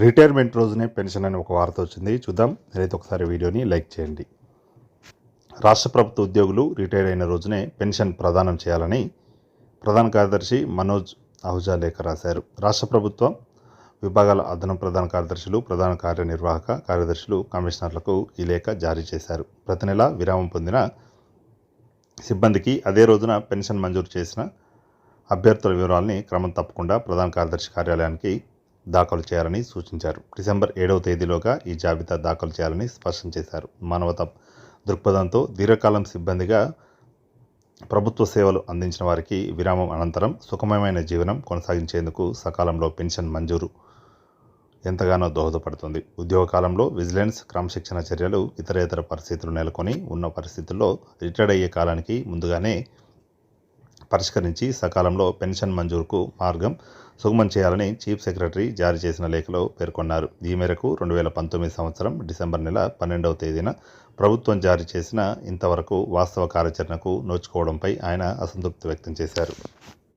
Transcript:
Retirement రోజునే pension అని ఒక వార్త వచ్చింది. చూద్దాం. నేనైతే ఒకసారి వీడియోని లైక్ చేయండి. రాష్ట్ర ప్రభుత్వ ఉద్యోగులు రిటైర్ అయిన రోజునే పెన్షన్ ప్రదానం చేయాలని ప్రధాన కార్యదర్శి మనోజ్ అహుజా లేఖ రాశారు. రాష్ట్ర ప్రభుత్వం విభాగాల అదనపు ప్రధాన కార్యదర్శులు ప్రధాన కార్యనిర్వాహక కార్యదర్శులు కమిషనర్లకు ఈ లేఖ జారీ చేశారు. ప్రతి నెల విరామం పొందిన సిబ్బందికి అదే రోజున పెన్షన్ మంజూరు చేసిన అభ్యర్థుల వివరాలని క్రమం తప్పకుండా ప్రధాన కార్యదర్శి కార్యాలయానికి దాఖలు చేయాలని సూచించారు. డిసెంబర్ ఏడవ తేదీలోగా ఈ జాబితా దాఖలు చేయాలని స్పష్టం చేశారు. మానవత దృక్పథంతో దీర్ఘకాలం సిబ్బందిగా ప్రభుత్వ సేవలు అందించిన వారికి విరామం అనంతరం సుఖమయమైన జీవనం కొనసాగించేందుకు సకాలంలో పెన్షన్ మంజూరు ఎంతగానో దోహదపడుతుంది. ఉద్యోగ కాలంలో విజిలెన్స్ క్రమశిక్షణ చర్యలు ఇతరేతర పరిస్థితులు నెలకొని ఉన్న పరిస్థితుల్లో రిటైర్డ్ అయ్యే కాలానికి ముందుగానే పరిష్కరించి సకాలంలో పెన్షన్ మంజూరుకు మార్గం సుగమం చేయాలని చీఫ్ సెక్రటరీ జారీ చేసిన లేఖలో పేర్కొన్నారు. ఈ మేరకు రెండు వేల పంతొమ్మిది సంవత్సరం డిసెంబర్ నెల పన్నెండవ తేదీన ప్రభుత్వం జారీ చేసిన ఇంతవరకు వాస్తవ కార్యాచరణకు నోచుకోవడంపై ఆయన అసంతృప్తి వ్యక్తం చేశారు.